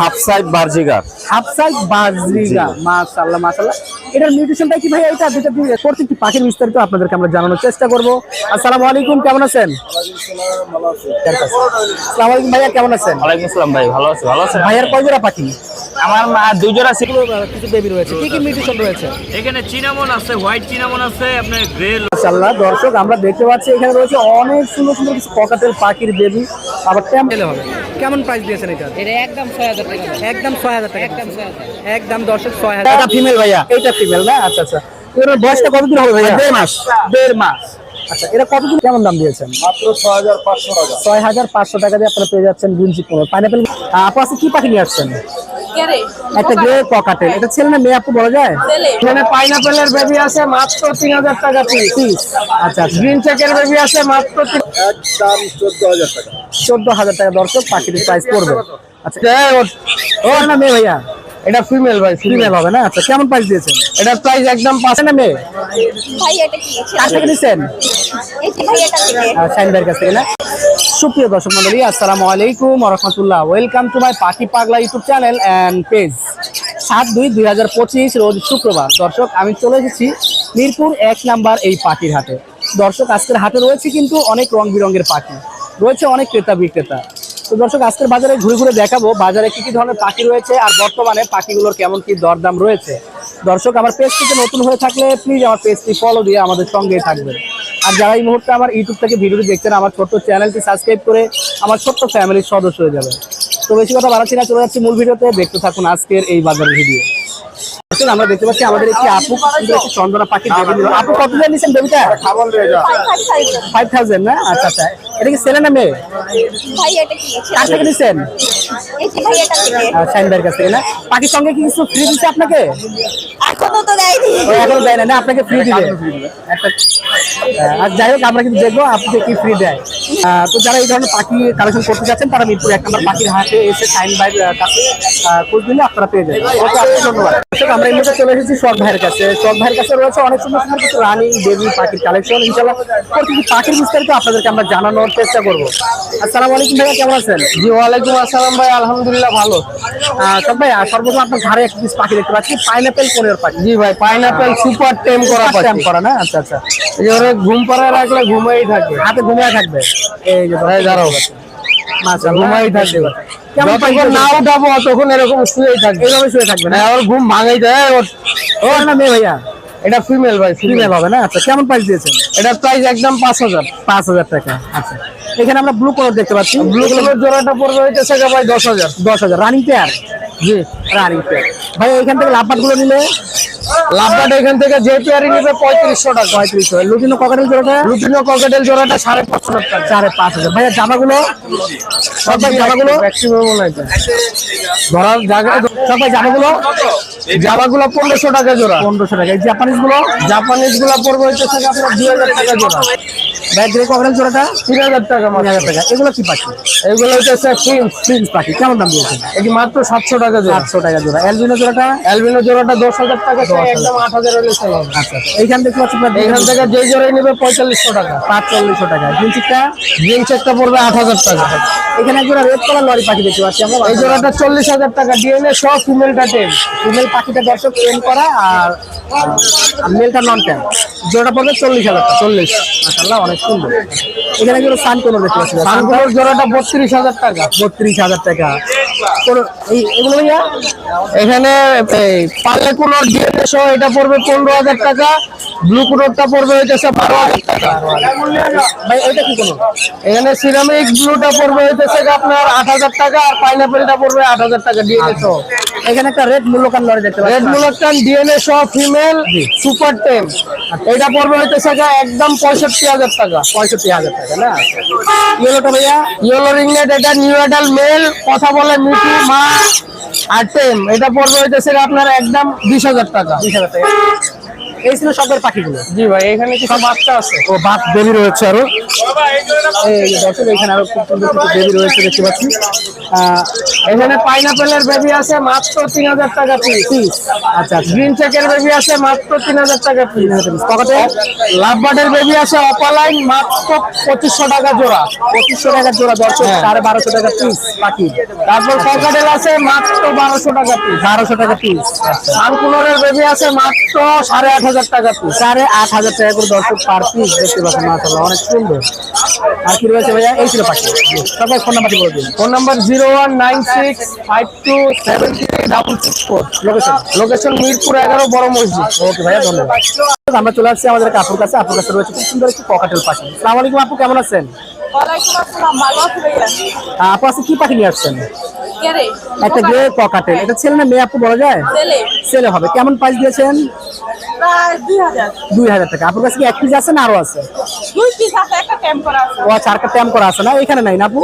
Half side budgerigar. Half size budgerigar মাশাআল্লাহ মাশাআল্লাহ। এটার মিউটেশনটা কি ভাই এটা দুটো প্রত্যেকটি পাখির বিস্তারিত আপনাদেরকে আমরা জানানোর চেষ্টা করব। আসসালামু আলাইকুম কেমন আছেন? আসসালামু আলাইকুম ভাইয়া কেমন আছেন? ওয়ালাইকুম আসসালাম ভাই ভালো আছি ভালো আছেন? ভাইয়ার কয় জোড়া পাখি? আমার মা দুই জোড়া ছিল। কিছু বেবি রয়েছে। কি কি মিউটেশন রয়েছে? এখানে চিনামন আছে হোয়াইট চিনামন আছে আপনার গ্রে মাশাআল্লাহ দর্শক আমরা দেখতে পাচ্ছি এখানে রয়েছে অনেক সুন্দর সুন্দর কিছু পকাটের পাখির বেবি আবার হবে। কেমন প্রাইস দিয়েছেন এটা? এটা একদম ছয় হাজার টাকা একদম ছয় হাজার টাকা একদম ছয় হাজার একদম দর্শক ছয় হাজার। এটা ফিমেল ভাইয়া? এটা ফিমেল না? আচ্ছা আচ্ছা। এর বয়সটা কতদিন হবে ভাইয়া? দেড় মাস। দেড় মাস। আচ্ছা এটা কতদিন কেমন দাম দিয়েছেন? মাত্র ছয় হাজার পাঁচশো টাকা। ছয় হাজার পাঁচশো টাকা দিয়ে আপনারা পেয়ে যাচ্ছেন গুঞ্জি পনেরো পাইনাপেল আপু আছে কি পাখি নিয়ে আসছেন? একটা গ্রে এটা ছেলে না মেয়ে আপু বলা যায়? এখানে পাইনাপেলের বেবি আছে মাত্র তিন হাজার টাকা পিস আচ্ছা গ্রিন চেকের বেবি আছে মাত্র একদম চোদ্দ হাজার টাকা। চোদ্দ হাজার টাকা দর্শক পাখিটির প্রাইস পড়বে। আচ্ছা। ও না মেয়ে ভাইয়া? এটা ফিমেল ভাই ফিমেল হবে না? আচ্ছা কেমন প্রাইস দিয়েছেন? এটার প্রাইস একদম পাঁচ না মেয়ে? ভাই এটা কি? কার থেকে নিচ্ছেন এই ভাই এটা থেকে। শাইন ভাইয়ের কাছ থেকে না? সুপ্রিয় দর্শক মন্ডলী আসসালামু আলাইকুম রহমতুল্লাহ। ওয়েলকাম টু মাই পাখি পাগলা ইউটিউব চ্যানেল অ্যান্ড পেজ সাত দুই দুই হাজার পঁচিশ রোজ শুক্রবার। দর্শক আমি চলে এসেছি মিরপুর এক নাম্বার এই পাখির হাটে। দর্শক আজকের হাটে রয়েছে কিন্তু অনেক রং বেরঙের পাখি। রয়েছে অনেক ক্রেতা বিক্রেতা তো দর্শক, আজকের বাজারে ঘুরে ঘুরে দেখাবো বাজারে কি কি ধরনের পাখি রয়েছে আর বর্তমানে পাখিগুলোর কেমন কি দরদাম রয়েছে। দর্শক, আমার পেজটিতে নতুন হয়ে থাকলে প্লিজ আমার পেজটি ফলো দিয়ে আমাদের সঙ্গেই থাকবেন। আর যারা এই মুহূর্তে আমার ইউটিউব থেকে ভিডিওটি দেখছেন, আমার ছোট্ট চ্যানেলটি সাবস্ক্রাইব করে আমার ছোট্ট ফ্যামিলির সদস্য হয়ে যাবেন। তো বেশি কথা বাড়াচ্ছি না, চলে যাচ্ছি মূল ভিডিওতে। দেখতে থাকুন আজকের এই বাজারের ভিডিও আসলে আমরা দেখতে পাচ্ছি আমাদের একটি আপু চন্দনা পাখি আপু কত দিয়ে নিছেন বেবিটা ফাইভ থাউজেন্ড না? আচ্ছা আচ্ছা। এটা কি ছেলে না মেয়ে? ভাই কার থেকে নিছেন? এই যে ভাই এটা থেকে। শাইন ভাইয়ের কাছ থেকে না? পাখির সঙ্গে কি কিছু ফ্রি দিচ্ছে আপনাকে? এখনও তো দেয়নি। এখনও দেয় না না? আপনাকে ফ্রি দিবে। আর যাই হোক আমরা কিন্তু দেখব আপনাকে কি ফ্রি দেয়। আহ, তো যারা এই ধরনের পাখি কালেকশন করতে যাচ্ছেন তারা মিরপুর এক নম্বর পাখির হাটে এসে সাইন ভাইয়ের কাছে খোঁজ দিলে আপনারা পেয়ে যাবেন। ওকে আপনাকে ধন্যবাদ আমরা এই চলে এসেছি শখ ভাইয়ের কাছে। শখ ভাইয়ের কাছে রয়েছে অনেক সুন্দর সুন্দর কিছু রানিং বেবি পাখির কালেকশন ইনশাল্লাহ প্রতিটি পাখির বিস্তারিত আপনাদেরকে আমরা জানানোর চেষ্টা করব। আসসালামু আলাইকুম ভাইয়া কেমন আছেন? জি ওয়ালাইকুম আসসালাম ভাই আলহামদুলিল্লাহ ভালো। সব ভাই সর্বপ্রথম আপনার ঘরে একটা পিস পাখি দেখতে পাচ্ছি পাইনাপেল পনেরো পাখি। জি ভাই পাইনাপেল সুপার টেম করা টেম করা না? আচ্ছা আচ্ছা। এই ঘুম পাড়ায় রাখলে ঘুমাই থাকে হাতে ঘুমিয়ে থাকবে। এই যে ভাই দাঁড়াও। মাশা ঘুমাই থাকবে। যতক্ষণ না উঠাবো তখন এরকম শুয়েই থাকবে। এইভাবে শুয়ে থাকবে না? ওর ঘুম ভাঙাই দেয় ওর ও না মেয়ে ভাইয়া? এটা ফিমেল ভাই ফিমেল হবে না? আচ্ছা কেমন প্রাইস দিয়েছেন? এটার প্রাইস একদম পাঁচ হাজার। পাঁচ হাজার টাকা আচ্ছা। এখানে আমরা ব্লু কালার দেখতে পাচ্ছি। ব্লু কালার জোড়াটা পড়বে হইতেছে ভাই দশ হাজার। দশ হাজার। রানিং পেয়ার জি। রানিং পেয়ার ভাই এখান থেকে লাভবাটগুলো নিলে লাভবাট এখান থেকে যে নিবে পঁয়ত্রিশশো টাকা। পঁয়ত্রিশশো। লুটিনো ককাটেল জোড়াটা? লুটিনো ককাটেল জোড়াটা সাড়ে পাঁচশো টাকা। সাড়ে পাঁচ হাজার ভাইয়া জামাগুলো? সব ভাই জামাগুলো? ধরার জায়গা সব ভাই জামাগুলো? জামাগুলো পনেরোশো টাকা জোড়া। পনেরোশো টাকা। এই জাপানিজগুলো জাপানিজগুলো পড়বে হচ্ছে আপনার দুই হাজার টাকা জোড়া। ব্যাগ গ্রে ককাটেল জোড়াটা? তিন হাজার টাকা হাজার টাকা। এগুলো কি পাখি? এগুলো হচ্ছে পাখি। কেমন দাম দিয়েছেন? এটি মাত্র সাতশো টাকা জোড়া। সাতশো টাকা জোড়া। অ্যালবিনো জোড়াটা? অ্যালবিনো জোড়াটা দশ হাজার টাকা। একদম আট হাজার। হলে সেল হবে। আচ্ছা এইখান থেকে হচ্ছে এইখান থেকে যে জোড়াই নেবে পঁয়তাল্লিশশো টাকা। পাঁচচল্লিশশো টাকা। জিন্সিকটা জিন্সেকটা পড়বে আট হাজার টাকা। এখানে এক জোড়া রেড কালার লরি পাখি দেখতে পাচ্ছি আমরা এই জোড়াটা চল্লিশ হাজার টাকা ডিএনএ সব ফিমেলটা টেন ফিমেল পাখিটা দর্শক করা আর মেলটা নন ট্যান জোড়াটা পড়বে চল্লিশ হাজার টাকা। চল্লিশ। মাসাল্লাহ অনেক সুন্দর। এখানে কিন্তু সান কোনো দেখতে পাচ্ছি। সানকোনোর জোড়াটা বত্রিশ হাজার টাকা। বত্রিশ হাজার টাকা। এগুলো এখানে পালে কোনো ডিএনএ সহ এটা পড়বে পনেরো হাজার টাকা। ব্লু কোনোরটা পড়বে হইতেছে বারো হাজার টাকা। ভাই এটা কি কোনো এখানে সিরামিক ব্লুটা পড়বে আপনার আট হাজার টাকা আর পাইনাপেলটা পড়বে আট হাজার টাকা ডিএনএ সহ। এখানে একটা রেড মূল্যকান লরি দেখতে রেড মূল্যকান ডিএনএ সহ ফিমেল সুপার টেম এটা পড়বে হইতেছে একদম পঁয়ষট্টি হাজার টাকা। পঁয়ষট্টি হাজার টাকা না? ইয়েলোটা ভাইয়া? ইয়েলো রিংনেট এটা নিউ অ্যাডাল মেল কথা বলে মিঠু মা আর টেম এটা পড়বে হইতেছে আপনার একদম বিশ হাজার টাকা। বিশ হাজার টাকা। এই ছিল সবের পাখিগুলো। জি ভাই এখানে কিছু বাচ্চা আছে। ও বাপ বেবি রয়েছে আরও। এই এখানে আরও খুব সুন্দর কিছু বেবি রয়েছে দেখতে পাচ্ছি। এখানে পাইনাপেলের বেবি আছে মাত্র তিন হাজার টাকা পিস আচ্ছা আচ্ছা। গ্রিন চেকের বেবি আছে মাত্র তিন হাজার টাকা পিস পকেটে? লাভবার্ডের বেবি আছে অপালাইন মাত্র পঁচিশশো টাকা জোড়া। পঁচিশশো টাকা জোড়া দর্শক হ্যাঁ। সাড়ে বারোশো টাকা পিস পাখি। তারপর ককাটেল আছে মাত্র বারোশো টাকা পিস বারোশো টাকা পিস সানকুলরের বেবি আছে মাত্র সাড়ে আট হাজার টাকা পিস সাড়ে আট হাজার টাকা করে দর্শক পার পিস দেখতে পাচ্ছেন মাসাল্লাহ অনেক সুন্দর। আর কি রয়েছে ভাইয়া? এই ছিল পাখি সবাই ফোন নাম্বারটি বলে দিন। Phone number zero one nine six five two seven three double six four location location Mirpur এগারো বড় মসজিদ। ওকে ভাইয়া ধন্যবাদ। আমরা চলে আসছি আমাদের আপুর কাছে। আপুর কাছে রয়েছে খুব সুন্দর একটি ককাটেল পাখি সালাম আলাইকুম আপু কেমন আছেন? আপু আছে কি পাখি নিয়ে আসছেন? একটা গ্রে ককাটেল এটা ছেলে না মেয়ে আপু বলা যায়? ছেলে। ছেলে হবে। কেমন প্রাইস দিয়েছেন? দুই হাজার। টাকা। আপুর কাছে কি এক পিস আছে না আরও আছে? ও আচ্ছা আরেকটা ট্যাম করা আছে না? এখানে নাই না আপু?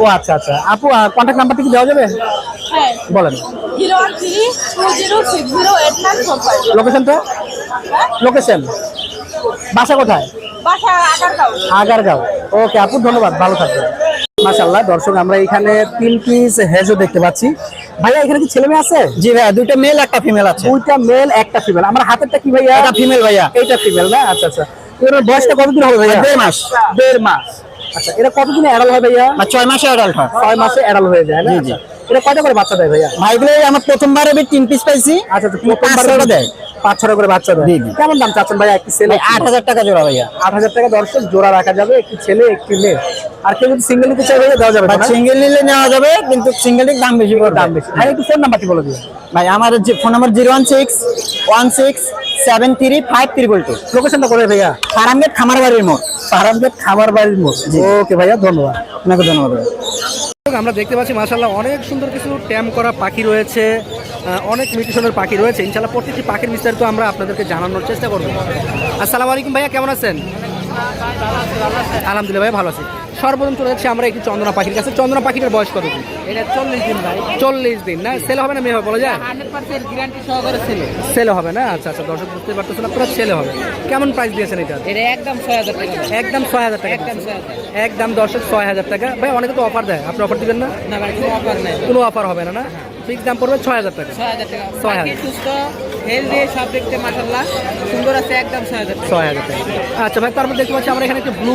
ও আচ্ছা আচ্ছা। আপু কন্ট্যাক্ট নাম্বারটা কি দেওয়া যাবে? হ্যাঁ। বলেন। লোকেশনটা লোকেশন বাসা কোথায়? আগারগাঁও। ওকে আপু ধন্যবাদ ভালো থাকবেন। মাশাল্লাহ দর্শক আমরা এখানে তিন পিস হেজও দেখতে পাচ্ছি। ভাইয়া এখানে কি ছেলে মেয়ে আছে? জি ভাইয়া দুইটা মেল একটা ফিমেল আছে। দুইটা মেল একটা ফিমেল আমার হাতেরটা কি ভাইয়া? এটা female ভাইয়া। এটা ফিমেল না? আচ্ছা আচ্ছা। এর বয়সটা কতদিন হবে ভাইয়া? দেড় মাস। দেড় মাস। আচ্ছা এটা কতদিনে অ্যাডাল হয় ভাইয়া? ছয় মাসে অ্যাডাল্ট হয়। ছয় মাসে অ্যাডাল হয়ে যায় না। এটা কয়টা করে বাচ্চা দেয় ভাইয়া? ভাইগুলো আমার প্রথমবার আমি তিন পিস পাইছি। আচ্ছা আচ্ছা প্রথমবার দেয়। পাঁচ ছটা করে বাচ্চা দেয়। কেমন দাম চাচ্ছেন একটি ছেলে? আট হাজার টাকা জোড়া ভাইয়া। আট হাজার টাকা দর্শক জোড়া রাখা যাবে একটি ছেলে একটি মেয়ে। আর কেউ যদি সিঙ্গেল নিতে চাই দেওয়া যাবে সিঙ্গেল নিলে নেওয়া যাবে কিন্তু সিঙ্গেলের দাম বেশি পড়বে। দাম বেশি। ভাই একটু ফোন নাম্বারটি বলে দিন ভাই আমার যে phone number zero one six one six seven three five triple two লোকেশনটা করে ভাইয়া ফারামগেট খামার বাড়ির মোড়। খামার বাড়ির মোড়। ওকে ভাইয়া ধন্যবাদ। আপনাকে ধন্যবাদ। আমরা দেখতে পাচ্ছি মাশাল্লাহ অনেক সুন্দর কিছু ট্যাম করা পাখি রয়েছে। অনেক মিউটেশনের পাখি রয়েছে। ইনশাল্লাহ প্রত্যেকটি পাখির বিস্তারিত আমরা আপনাদেরকে জানানোর চেষ্টা করব। আসসালামু আলাইকুম ভাইয়া কেমন আছেন? আলহামদুলিল্লাহ ভাই ভালো আছি। সর্বপ্রথম চলে যাচ্ছি আমরা একটি চন্দনা পাখির কাছে। চন্দনা পাখিটার বয়স কত দিন? এটা চল্লিশ দিন ভাই। চল্লিশ দিন না? ছেলে হবে না মেয়ে হবে বলা যায়? হান্ড্রেড পার্সেন্ট গ্যারান্টি সহকারে ছিল। ছেলে হবে না? আচ্ছা আচ্ছা দর্শক বুঝতে পারতেছেন আপনারা ছেলে হবে। কেমন প্রাইস দিয়েছেন এটা? এটা একদম ছয় হাজার টাকা। একদম ছয় হাজার টাকা একদম দর্শক ছয় হাজার টাকা। ভাই অনেকে তো অফার দেয়। আপনি অফার দিবেন না? না ভাই কোনো অফার নাই। কোনো অফার হবে না না? ফিক্স দাম পড়বে? ছয় হাজার টাকা। ছয় হাজার টাকা। ছয় হাজার। সুস্থ হেলদি সব দেখতে মাসাল্লাহ সুন্দর আছে একদম ছয় হাজার টাকা। ছয় হাজার টাকা। আচ্ছা ভাই তারপর দেখতে পাচ্ছি আমরা এখানে একটু ব্লু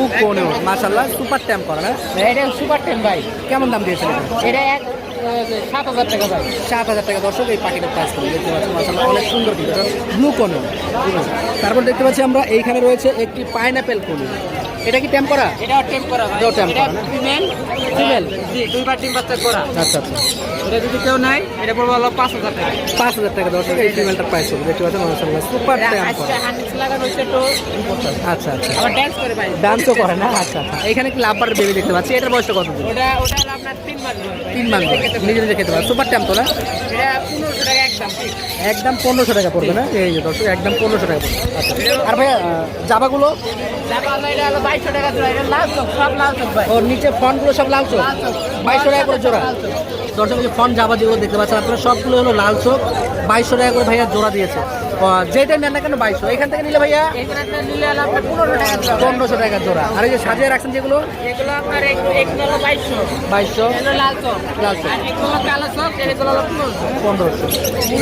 মাশাল্লাহ সুপার ট্যাম্প করা না? এটা সুপার টেন ভাই। কেমন দাম এটা? এক সাত হাজার টাকা ভাই। সাত হাজার টাকা দর্শক এই পাখিটার প্রাইস করে। দেখতে পাচ্ছি মাশাল্লাহ অনেক সুন্দর কিন্তু ব্লু কোনেও তারপর দেখতে পাচ্ছি আমরা এইখানে রয়েছে একটি পাইনাপেল কোনে এটা কি ট্যাম্প করা? এটাও টেম করা ভাই। এটা না? Female Female? জি দুইবার টিম বাচ্চা করা। আচ্ছা আচ্ছা। এটা যদি কেউ নাই এটা পড়বে হলো পাঁচ হাজার টাকা। পাঁচ হাজার টাকা দর্শক এই ফিমেলটার প্রাইস হবে দেখতে পাচ্ছেন মাশাল্লাহ সুপার এটা ট্যাম্প করা। আচ্ছা আচ্ছা। আবার ড্যান্স করে ভাই। ডান্সও করে না? আচ্ছা আচ্ছা। এখানে কি লাভবার বেবি দেখতে পাচ্ছি? এটার বয়সটা কত ওটা ওটা আপনার তিন মাস বয়স। ভাই। তিন মান নিজে নিজে খেতে পারে সুপার ট্যাম্প তো না? এটা পনেরোশো টাকা একদম পনেরোশো টাকা পড়বে না? এই যে দর্শক একদম পনেরোশো টাকা পড়বে। আচ্ছা। আর ভাই জামাগুলো? জামা হলো এটা হলো বাইশশো টাকা জোড়া এটা লাল চোখ সব লাল চোখ ভাই। ওর নিচে ফনগুলো সব লাল চোখ? বাইশশো টাকা করে জোড়া। দর্শক যে জাবা দিয়ে যেগুলো দেখতে পাচ্ছেন আপনারা সবগুলো হলো লাল চোখ। বাইশশো টাকা করে ভাইয়া জোড়া দিয়েছে। যেটা নেন না কেন বাইশশো? এখান থেকে নিলে ভাইয়া পনেরোশো টাকা জোড়া। আর এই যে সাজিয়ে রাখছেন যেগুলো? বাইশশো। পনেরোশো।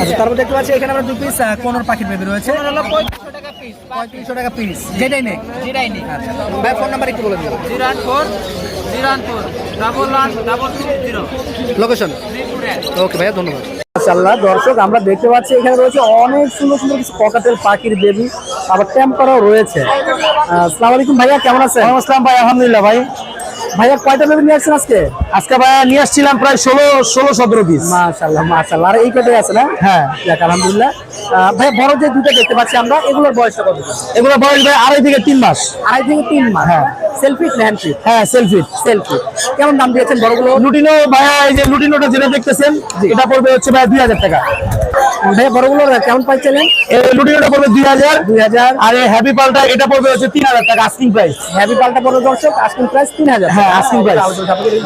আচ্ছা তারপর দেখতে পাচ্ছি এখানে আমরা দু পিস কোনোর পাখির বেবি রয়েছে। পঁয়ত্রিশশো টাকা পিস টাকা পিস যেটাই নেই নি ভাই ফোন নাম্বার একটু বলে দিন zero one four zero one four double one double two zero location okay ভাইয়া ধন্যবাদ। মাশাআল্লাহ। দর্শক, আমরা দেখতে পাচ্ছি এখানে রয়েছে অনেক সুন্দর সুন্দর কিছু পকেটের পাখির বেবি আবার ট্যাম্প করাও রয়েছে আসসালামু আলাইকুম ভাইয়া, কেমন আছেন? ভাই, আলহামদুলিল্লাহ ভাই। ভাইয়া কয়টা বেবি নিয়ে আসছেন আজকে? আজকে ভাইয়া নিয়ে আসছিলাম প্রায় ষোলো ষোলো সতেরো পিস মাশাআল্লাহ মাশাআল্লাহ। আর এই কটাই আছে না? হ্যাঁ। আলহামদুলিল্লাহ। ভাইয়া বড় যে দুটো দেখতে পাচ্ছি আমরা এগুলোর বয়সটা কত? এগুলোর বয়স ভাই আড়াই থেকে তিন মাস। আড়াই থেকে তিন মাস। হ্যাঁ। সেলফি হ্যান্ড হ্যাঁ সেলফি সেলফি কেমন দাম দিয়েছেন বড়গুলো? লুটিনো ভাইয়া এই যে লুটিনোটা যেটা দেখতেছেন এটা পড়বে হচ্ছে ভাই দুই হাজার টাকা। ভাইয়া বড়গুলো কেমন পাইছিলেন লুটিনোটা পড়বে দুই হাজার। দুই হাজার। আর হ্যাপি পালটা এটা পড়বে হচ্ছে তিন হাজার টাকা আস্কিং প্রাইস হ্যাপি পালটা পড়বে দর্শক আস্কিং প্রাইস তিন হাজার। হ্যাঁ আস্কিং প্রাইস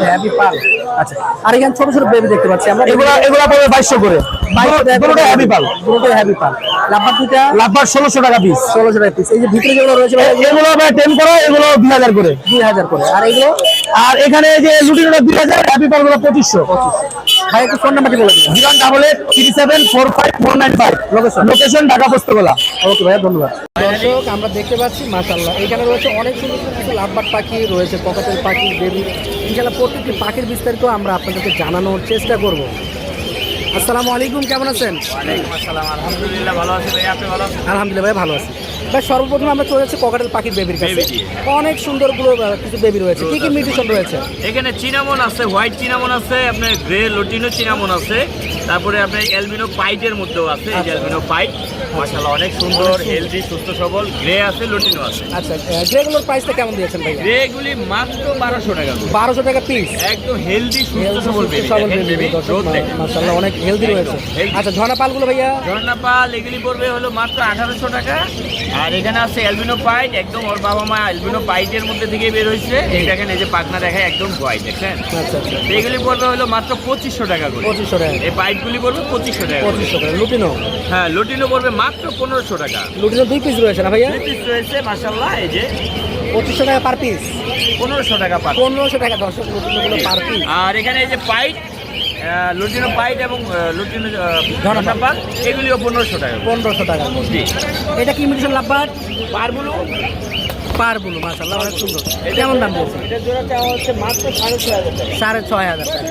হ্যাপি পাল আচ্ছা আর এখানে ছোট ছোট বেবি দেখতে পাচ্ছি আমরা। এগুলো এগুলো পড়বে বাইশশো করে। বাইশশো হ্যাপি পাল। পুরোটাই হ্যাপি পাল। লাভবার দুইটা? লাভবার ষোলোশো টাকা পিস ষোলোশো টাকা পিস এই যে ভিতরে যেগুলো রয়েছে ভাই এগুলো? ভাই করে এগুলো দুই হাজার করে। দুই হাজার করে। আর এগুলো? আর এখানে যে লুটিনোটা দুই হাজার হ্যাপি পারগুলো পঁচিশশো। ভাই একটু ফোন নাম্বারটি বলে দিন zero double eight three seven four five four nine five. Location location Dhaka পুস্তকলা। Okay ভাইয়া ধন্যবাদ। দর্শক আমরা দেখতে পাচ্ছি মাশাল্লাহ এখানে রয়েছে অনেক সুন্দর সুন্দর কিছু লাভবাট পাখি রয়েছে ককাটেল পাখি বেবি। ইনশাল্লাহ প্রত্যেকটি পাখির বিস্তারিত আমরা আপনাদেরকে জানানোর চেষ্টা করব। আসসালামু আলাইকুম কেমন আছেন? আসসালাম আলহামদুলিল্লাহ ভালো আছে ভাই আপনি ভালো আছেন? আলহামদুলিল্লাহ ভাই ভালো আছি। ভাই সর্বপ্রথম আমরা চলে যাচ্ছি ককাটেল পাখির বেবির কাছে। অনেক সুন্দরগুলো কিছু বেবি রয়েছে। কি কি মিউটেশন রয়েছে? এখানে চিনামন আছে হোয়াইট চিনামন আছে আপনার গ্রে লটিনো চিনামন আছে তারপরে আপনার এলবিনো পাইটের মধ্যেও আছে এই যে এলবিনো পাইট মাশাআল্লাহ অনেক সুন্দর হেলদি সুস্থ সবল গ্রে আছে লটিনো আছে। আচ্ছা যেগুলোর প্রাইসটা কেমন দিয়েছেন ভাই গ্রেগুলি মাত্র বারোশো টাকা। বারোশো টাকা পিস একদম হেলদি সুস্থ সবল বেবি দেখেন। বেবি অনেক হেলদি রয়েছে। আচ্ছা ঝর্ণা পালগুলো ভাইয়া? ঝর্ণা পাল এগুলি পড়বে হলো মাত্র আঠারোশো টাকা। আর এখানে আছে অ্যালবিনো পাইট একদম ওর বাবা মা অ্যালবিনো পাইটের মধ্যে থেকে বের হয়েছে। এই দেখেন এই যে পাখনা দেখায় একদম হোয়াইট দেখেন আচ্ছা আচ্ছা। এগুলি পড়বে হলো মাত্র পঁচিশশো টাকা করে। পঁচিশশো টাকা। এই পাইপগুলি পড়বে পঁচিশশো টাকা পঁচিশশো টাকা। লুটিনো? হ্যাঁ লুটিনো পড়বে মাত্র পনেরোশো টাকা। লুটিনো দুই পিস রয়েছে না ভাইয়া? দুই পিস রয়েছে মাসাল্লাহ এই যে পঁচিশশো টাকা পার পিস পনেরোশো টাকা পার পনেরোশো টাকা লুটিনোগুলো পার পিস আর এখানে এই যে পাইট লটিনো পাইট এবং লুটিনো ঝর্ণা এগুলিও পনেরোশো টাকা পনেরোশো টাকা জি। এটা কি মিউটেশন লাভবাদ পারগুলো পার মাসাল্লাহ অনেক সুন্দর। কেমন দাম বলছে এটা জোড়া চাওয়া হচ্ছে মাত্র সাড়ে ছয় হাজার টাকা। সাড়ে ছয় হাজার টাকা।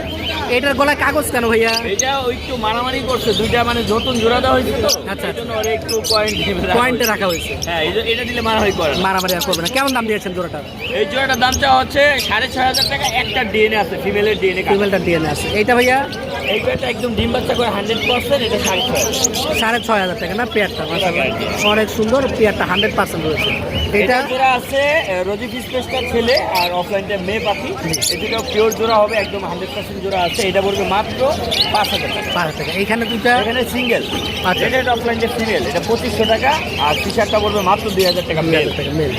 এটার গলায় কাগজ কেন ভাইয়া? এটা ওই একটু মারামারি করছে দুইটা মানে নতুন জোড়া দেওয়া হয়েছে তো আচ্ছা। জন্য ওরা একটু পয়েন্ট পয়েন্টে রাখা হয়েছে। হ্যাঁ এটা দিলে মারামারি করে মারামারি আর করবে না। কেমন দাম দিয়েছেন জোড়াটা এই জোড়াটার দাম চাওয়া হচ্ছে সাড়ে ছয় হাজার টাকা একটা ডিএনএ আছে ফিমেলের ডিএনএ ফিমেলটা ডিএনএ আছে। এইটা ভাইয়া? এই পেয়ারটা একদম ডিম বাচ্চা করে হান্ড্রেড পার্সেন্ট এটা সাড়ে ছয় সাড়ে ছয় হাজার টাকা না পেয়ারটা? অনেক সুন্দর পেয়ারটা হান্ড্রেড পার্সেন্ট রয়েছে। এটা জোড়া আছে রজি রোজি ছেলে আর অফলাইনটা মেয়ে পাখি। এটাও পিওর জোড়া হবে একদম হান্ড্রেড পার্সেন্ট জোড়া আছে। এটা পড়বে মাত্র পাঁচ হাজার টাকা। পাঁচ টাকা। এখানে দুটা এখানে সিঙ্গেল আচ্ছা। এটা অফলাইনটা ফিমেল এটা পঁচিশশো টাকা আর টি শার্টটা পড়বে মাত্র দুই হাজার টাকা মেল টাকা মেল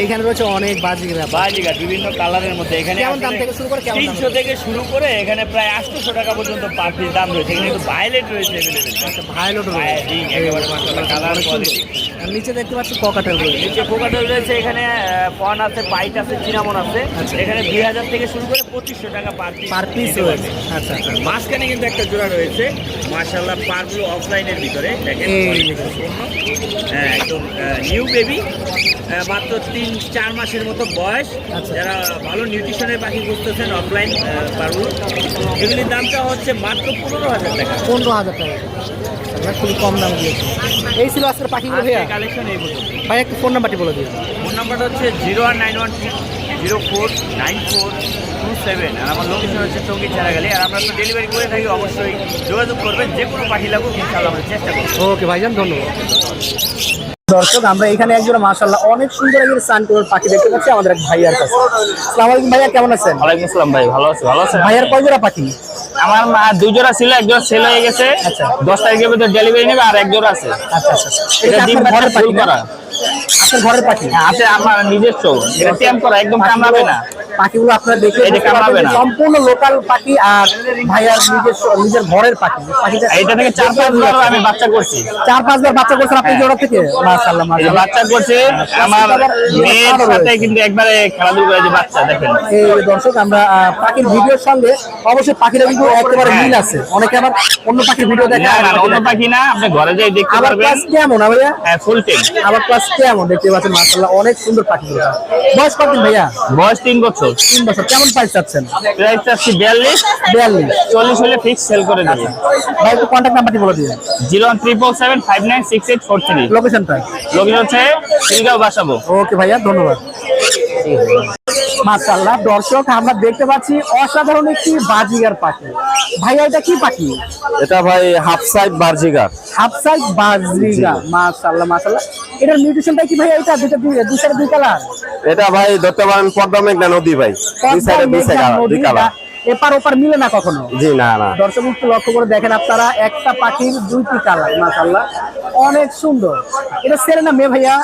এইখানে রয়েছে অনেক বাজি ব্যাপার। বাজিগা বিভিন্ন কালারের মধ্যে। এখানে কেমন দাম থেকে শুরু করে কেমন দাম তিনশো থেকে শুরু করে এখানে প্রায় আটশোশো টাকা পর্যন্ত পার পিস দাম রয়েছে। এখানে কিন্তু ভায়োলেট রয়েছে। ভায়োলেট রয়েছে। Hyacinth একেবারে কালার নিচে দেখতে পাচ্ছি ককাটেল রয়েছে। নিচে কোকাটেল রয়েছে এখানে পন আছে পাইট আছে চিনামন আছে। এখানে দুই হাজার থেকে শুরু করে পঁচিশশো টাকা পার পিস পার পিস রয়েছে। আচ্ছা আচ্ছা। মাঝখানে কিন্তু একটা জোড়া রয়েছে মাশাআল্লাহ পারগুলো অফলাইনের ভিতরে। দেখেন হ্যাঁ, একদম নিউ বেবি মাত্র তিন চার মাসের মতো বয়স। আচ্ছা। যারা ভালো নিউট্রিশনের পাখি খুঁজতেছেন অফলাইন পারগুলো এগুলির দামটা হচ্ছে মাত্র পনেরো হাজার টাকা। পনেরো হাজার টাকা। আমরা খুবই কম দাম দিয়েছি। এই ছিল আজকের পাখিগুলো ভাইয়া। কালেকশন এই ভাই একটু ফোন নাম্বারটি বলে দিন ফোন নাম্বারটা হচ্ছে zero one nine one zero four nine four two seven আর আমার লোকেশন হচ্ছে সংগীত চারাগালি আর আমরা তো ডেলিভারি করে থাকি অবশ্যই যোগাযোগ করবেন যে কোনো পাখি লাগুক ইনশাআল্লাহ আমরা চেষ্টা করব। ওকে ভাইজান ধন্যবাদ। দর্শক আমরা এখানে একজন মাশাল্লাহ অনেক সুন্দর একজন সান কলর পাখি দেখতে পাচ্ছি আমাদের এক ভাইয়ার কাছে। আসসালামু আলাইকুম ভাইয়া কেমন আছেন? ওয়ালাইকুম আসসালাম ভাই ভালো আছে ভালো আছে ভাইয়ার কয় জোড়া পাখি? আমার মা দুই জোড়া ছিল এক জোড়া সেল হয়ে গেছে। আচ্ছা। দশ তারিখের ভিতরে ডেলিভারি নেবে আর এক জোড়া আছে। আচ্ছা আচ্ছা এটা এটা ডিম আপনার পাখি ফুল করা। আপনার ঘরের পাখি? হ্যাঁ, আছে আমার নিজস্ব। এটা করা একদম কামড়াবে না। পাখিগুলো আপনারা দেখে বুঝতে কামড়াবে না। সম্পূর্ণ লোকাল পাখি আর ভাইয়ার নিজস্ব নিজের ঘরের পাখি। পাখিটা এইটা থেকে চার পাঁচ বার আমি বাচ্চা করছি। চার পাঁচবার বাচ্চা করছেন আপনি জোড়া থেকে? মাশাআল্লাহ মাশাআল্লাহ। বাচ্চা করছে আমার মেয়ের সাথে কিন্তু একবারে খেলাধুলা করে যে বাচ্চা দেখেন। এই দর্শক আমরা পাখির ভিডিওর সঙ্গে অবশ্যই পাখিটা কিন্তু একেবারে মিল আছে। অনেকে আবার অন্য পাখির ভিডিও দেখে অন্য পাখি না আপনি ঘরে যাই দেখতে আবার পারবেন। ক্লাস কেমন হ্যাঁ ফুল টেম আবার ক্লাস কেমন দেখতে পাচ্ছেন মার্শাল্লাহ অনেক সুন্দর পাখি বয়স কতদিন ভাইয়া? বয়স তিন বছর। তিন বছর। কেমন প্রাইস চাচ্ছেন? প্রাইস চাচ্ছি বিয়াল্লিশ। বিয়াল্লিশ। চল্লিশ হলে ফিক্স সেল করে দেবো। ভাই একটু কন্ট্যাক্ট নাম্বারটি বলে দিন zero one triple seven five nine six eight four three লোকেশনটা লোকেশন হচ্ছে বাসাবো। ওকে ভাইয়া ধন্যবাদ। মাশাআল্লাহ। দর্শক আমরা দেখতে পাচ্ছি অসাধারণ একটি বাজিগার পাখি। ভাইয়া এটা কি পাখি? এটা ভাই half side budgerigar half side budgerigar মাসাল্লাহ মাসাল্লাহ এটার মিউটেশনটা কি ভাই এটা? দুটো দুই দুই সাইডে দুই কালার? এটা ভাই ধরতে পারেন পদ্মা মেঘনা নদী ভাই। দুই সাইডে দুই সাইডে দুই কালার। এপার ওপার মিলে না কখনো? জি না না। দর্শক একটু লক্ষ্য করে দেখেন আপনারা একটা পাখির দুইটি কালার মাশাআল্লাহ। অনেক সুন্দর। এটা ছেলে না মেয়ে ভাইয়া?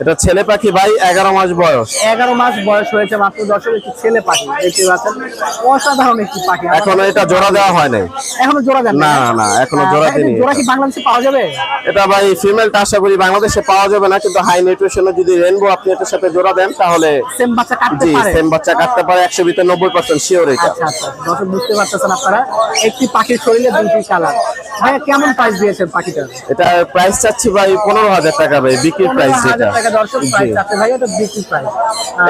এটা ছেলে পাখি ভাই এগারো মাস বয়স। এগারো মাস বয়স হয়েছে মাত্র দর্শক একটি ছেলে পাখি দেখতে পাচ্ছেন। অসাধারণ একটি পাখি। এখনও এটা জোড়া দেওয়া হয় নাই। এখনও জোড়া দেন না, না, এখনও জোড়া আহ, দিইনি। জোড়া কি বাংলাদেশে পাওয়া যাবে? এটা ভাই ফিমেলটা আশা করি বাংলাদেশে পাওয়া যাবে না কিন্তু হাই নিউট্রিশনে যদি রেনবো আপনি এটার সাথে জোড়া দেন তাহলে সেম বাচ্চা কাটতে জি পারে? সেম বাচ্চা কাটতে পারে একশো ভিতরে নব্বই পার্সেন্ট শিওর এটা। আচ্ছা আচ্ছা। দর্শক বুঝতে পারতেছেন আপনারা একটি পাখির শরীরে দুইটি কালার। ভাইয়া কেমন প্রাইস দিয়েছেন পাখিটার এটা প্রাইস চাচ্ছি ভাই পনেরো হাজার টাকা ভাই বিক্রির প্রাইস এটা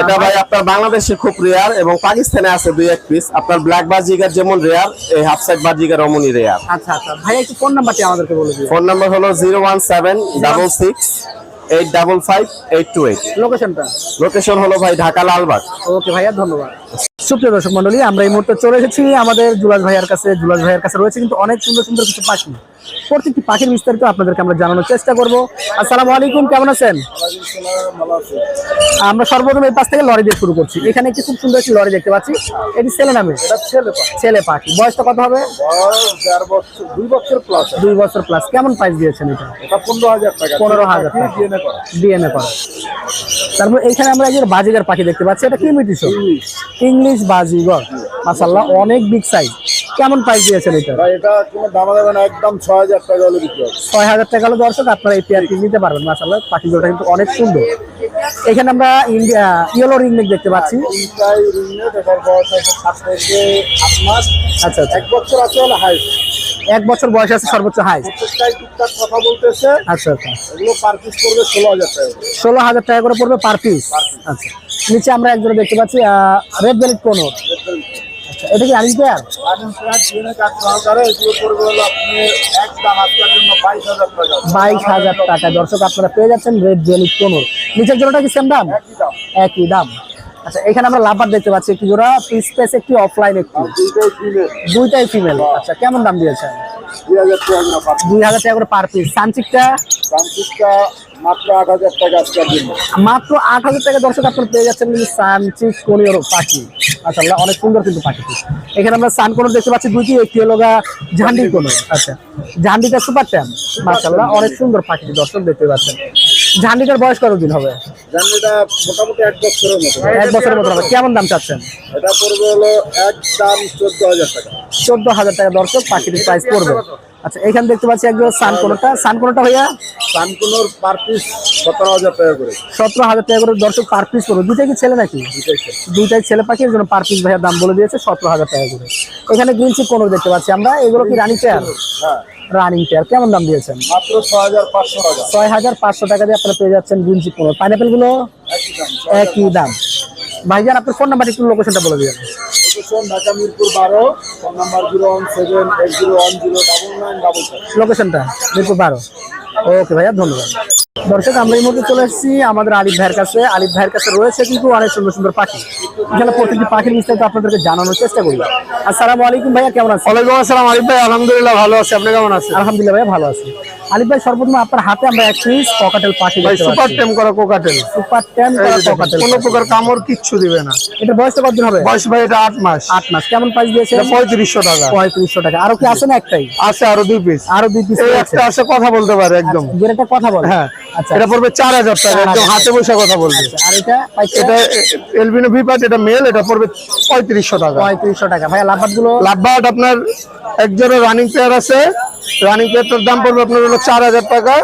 এটা ভাই আপনার বাংলাদেশে খুব রেয়ার এবং পাকিস্তানে আছে দুই এক পিস আপনার ব্ল্যাক বাজিগার যেমন রেয়ার এই হাফ সাইড বাজিগার অমনই রেয়ার আচ্ছা আচ্ছা। ভাই একটু ফোন নাম্বারটি আমাদেরকে বলে দিন ফোন নাম্বার হলো zero one seven double six eight double five eight two eight লোকেশনটা লোকেশন হলো ভাই ঢাকা লালবাগ। ওকে ভাইয়া ধন্যবাদ। সুপ্রিয় দর্শক মন্ডলী আমরা এই মুহূর্তে চলে এসেছি আমাদের জুলাস ভাইয়ার কাছে। জুলাস ভাইয়ার কাছে রয়েছে কিন্তু অনেক সুন্দর সুন্দর কিছু পাখি। প্রত্যেকটি পাখির বিস্তারিত আপনাদেরকে আমরা জানানোর চেষ্টা করব। আসসালামু আলাইকুম কেমন আছেন? আমরা সর্বপ্রথম এই পাশ থেকে লরি দিয়ে শুরু করছি। এখানে একটি খুব সুন্দর একটি লরি দেখতে পাচ্ছি। এটি ছেলে নামে? ছেলে পাখি। বয়সটা কত হবে? দুই বছর প্লাস দুই বছর প্লাস কেমন প্রাইস দিয়েছেন এটা? পনেরো হাজার টাকা। পনেরো হাজার ডিএনএ করা। তারপর এখানে আমরা একজন বাজিগার পাখি দেখতে পাচ্ছি। এটা কি মিটিস ইংলিশ। বাজিগর। মাসাল্লাহ অনেক বিগ সাইজ কেমন প্রাইস দিয়েছেন এটা? এটা কোনো দামা যাবে না একদম ছয় হাজার টাকা হলে বিক্রি হবে। ছয় হাজার টাকা হলো দর্শক আপনারা এই পেয়ারটি নিতে পারবেন মাসাল্লাহ পাখি জোড়াটা কিন্তু অনেক সুন্দর। এখানে আমরা ইন্ডিয়া ইয়েলো রিংনেক দেখতে পাচ্ছি। তিনটাই রিংনেট এটার বয়স আছে সাত থেকে আট মাস। আচ্ছা আচ্ছা। এক বছর আছে হলে হাই এক বছর বয়স আছে সর্বোচ্চ হাই কথা বলতেছে। আচ্ছা আচ্ছা। এগুলো পার পিস করবে ষোলো হাজার টাকা করে। ষোলো হাজার টাকা করে পড়বে পার পিস আচ্ছা। নিচে আমরা একজোড়া দেখতে পাচ্ছি রেড বেলিট কোনোর এটা কি আনিস পেয়ার আগুন প্রায় ডিএনএ কাজ সহকারে এগুলো করবে হলো আপনি এক আজকের জন্য বাইশ হাজার টাকা। বাইশ হাজার টাকা। দর্শক আপনারা পেয়ে যাচ্ছেন রেড জেলি পনেরো। নিচের জোড়াটা কি সেম দাম? একই দাম। আচ্ছা এখানে আমরা লাভার দেখতে পাচ্ছি একটি জোড়া স্পেস একটি অফলাইন একটি। দুইটাই দুইটাই ফিমেল আচ্ছা কেমন দাম দিয়েছেন? দুই হাজার টাকা করে পার দুই হাজার টাকা করে পার পিস সানচিকটা সানসিটটা মাত্র আট হাজার টাকা আজকের জন্য। মাত্র আট হাজার টাকা দর্শক আপনারা পেয়ে যাচ্ছেন কিন্তু সানচিক কোনিয়র পাখি। মাশাআল্লাহ অনেক সুন্দর কিন্তু পাখিটি এখানে আমরা সান দেখতে পাচ্ছি দুইটি একটি হলো ঝান্ডি কোন আচ্ছা ঝান্ডিটা সুপার ট্যাম মাশাআল্লাহ অনেক সুন্দর পাখি দর্শক দেখতে পাচ্ছেন। ঝান্ডিটার বয়স কতদিন হবে? জান মোটামুটি এক বছরের মতো এক বছরের মতো হবে। কেমন দাম চাচ্ছেন? এটা পড়বে হলো এক দাম চোদ্দ হাজার টাকা। চোদ্দ হাজার টাকা দর্শক পাখিটির প্রাইস পড়বে। আচ্ছা এখানে দেখতে পাচ্ছি একজন সান কোনটা সান কোনটা ভাইয়া? সানকুনোর পার পিস সতেরো হাজার টাকা করে। সতেরো হাজার টাকা করে দর্শক পার পিস করবে দুটাই কি ছেলে নাকি? দুইটাই ছেলে। পাখি এর জন্য পার পিস ভাইয়ের দাম বলে দিয়েছে সতেরো হাজার টাকা করে। এখানে গ্রিন চিক কোনোর দেখতে পাচ্ছি আমরা? এগুলো কি রানিং পেয়ার হ্যাঁ। রানিং পেয়ার কেমন দাম দিয়েছেন? মাত্র ছয় হাজার পাঁচশো টাকা দিয়ে আপনারা পেয়ে যাচ্ছেন গুঞ্জি পনেরো পাইনাপেলগুলো একই দাম একই দাম। ভাইজান আপনার ফোন নাম্বার একটু লোকেশনটা বলে দিবেন। ঢাকা মিরপুর বারো phone number zero one seven eight zero one zero double nine double লোকেশনটা মিরপুর বারো। ওকে ভাইয়া ধন্যবাদ। দর্শক আমরা এই মুহূর্তে চলে এসেছি আমাদের আলিফ ভাইয়ের কাছে। আলিফ ভাইয়ের কাছে রয়েছে কিন্তু অনেক সুন্দর সুন্দর পাখি। এখানে প্রতিটি পাখির বিস্তারিত আপনাদেরকে জানানোর চেষ্টা করি। আসসালামু আলাইকুম ভাইয়া কেমন আছেন? ওয়ালাইকুম আসসালাম আলিফ ভাই আলহামদুলিল্লাহ ভালো আছে। আপনি কেমন আছেন? আলহামদুলিল্লাহ ভাইয়া ভালো আছি। আলিফ ভাই সর্বপ্রথম আপনার হাতে আমরা এক পিস ককাটেল পাখি ভাই সুপার টেম করা কোকাটেল সুপার টেন ককাটেল কোনো প্রকার কামড় কিচ্ছু দিবে না। এটা কতদিন হবে? বয়স ভাই এটা আট মাস। আট মাস। কেমন প্রাইস দিয়েছে এটা পঁয়ত্রিশশো টাকা। পঁয়ত্রিশশো টাকা। আরও কি আছে না একটাই? আছে আরও দুই পিস আরও দুই পিস এই একটা আছে কথা বলতে পারে একদম। যেটা কথা বল। হ্যাঁ। আচ্ছা। এটা পড়বে চার হাজার টাকা। একদম হাতে বসে কথা বলবে। আর এটা এটা এলবিনো ভিপাট এটা মেল এটা পড়বে পঁয়ত্রিশশো টাকা। পঁয়ত্রিশশো টাকা। ভাইয়া লাভবাদগুলো লাভবাট আপনার একজনের রানিং পেয়ার আছে। রানিং পেয়ারটার দাম পড়বে আপনার হলো চার হাজার টাকা।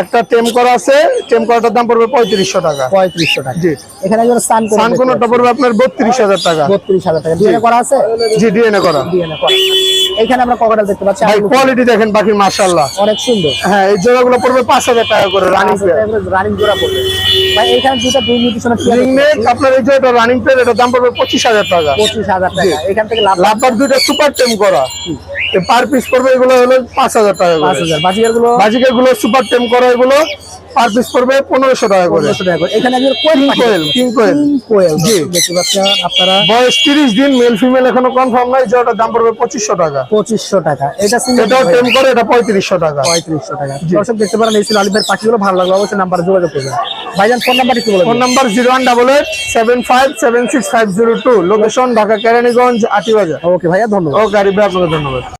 একটা টেম করা আছে টেম করাটার দাম পড়বে পঁয়ত্রিশশো টাকা। পঁয়ত্রিশশো টাকা। জি। এখানে সান কোনোটা পড়বে আপনার বত্রিশ হাজার টাকা। বত্রিশ হাজার টাকা। ডিএনএ করা আছে? জি ডিএনএ করা। ডিএনএ করা এখানে আমরা ককাটাল দেখতে পাচ্ছি। ভাই কোয়ালিটি দেখেন বাকি মাশাল্লাহ অনেক সুন্দর। হ্যাঁ এই জোড়াগুলো পড়বে পাঁচ হাজার টাকা করে রানিং রানিং জোড়া পড়বে। ভাই এখানে দুটা দুই আপনার এই এটা রানিং পেয়ার এটার দাম পড়বে পঁচিশ হাজার টাকা। পঁচিশ হাজার টাকা। এখান থেকে লাভ লাভবার দুইটা সুপার টেম করা। পার পিস পড়বে এগুলো হলো পাঁচ হাজার টাকা পাঁচ হাজার। বাজিকারগুলো বাজিকেরগুলো সুপার টেম করা এগুলো পার পিস পড়বে পনেরোশো টাকা করে। টাকা করে। এখানে কোয়েল কিং কোয়েল কিং কোয়েল কোয়েল জি। দেখতে পাচ্ছেন আপনারা। বয়স তিরিশ দিন মেল ফিমেল এখনও কনফার্ম নাই যেটার দাম পড়বে পঁচিশশো টাকা। পঁচিশশো টাকা। এটা টেম করে এটা পঁয়ত্রিশশো টাকা। পঁয়ত্রিশশো টাকা। দর্শক দেখতে পারেন এই ছিল আলিফের পাখিগুলো ভালো লাগল অবশ্যই নাম্বারে যোগাযোগ করবেন। ভাইজান ফোন নাম্বার একটু বলে phone number zero one double eight seven five seven six five zero two location Dhaka Keraniganj Atibazar okay ভাইয়া ধন্যবাদ ও গাড়ি ভাই আপনাকে ধন্যবাদ